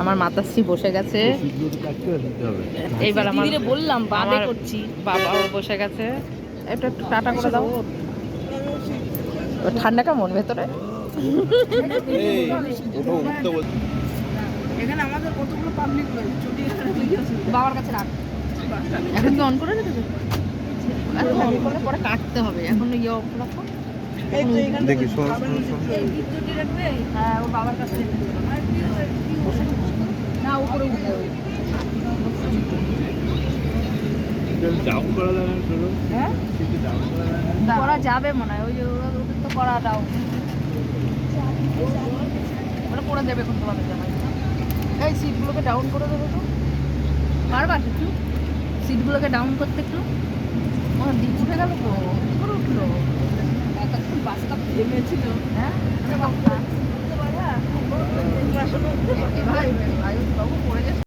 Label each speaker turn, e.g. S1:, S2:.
S1: আমার মাতাশ্রী বসে গেছে। এইবার আমার
S2: বললাম বাদে করছি।
S1: বাবাও বসে গেছে। একটু একটু টাটা করে দাও। ঠান্ডা কেমন ভেতরে?
S2: এখানে আমাদের কতগুলো পাবলিক বাবার কাছে রাখ।
S1: এখন কি অন করে রেখেছো? এখন অন করলে পরে কাটতে হবে। এখন ইয়ে অফ রাখো।
S3: দেখি
S2: হ্যাঁ
S3: করা
S2: যাবে মনে হয় ওই যে ওরা- ওদের তো করা দাও। ওরা করে দেবে এখন তোমাদের জামাই
S1: এই সিটগুলোকে ডাউন করে দেবে তো।
S2: পারবা একটু সিটগুলোকে ডাউন করতে একটু?
S1: আমার দিক উঠে গেল তো
S2: কি করে উঠল এতক্ষণ থেমেছিল হ্যাঁ? বাবা,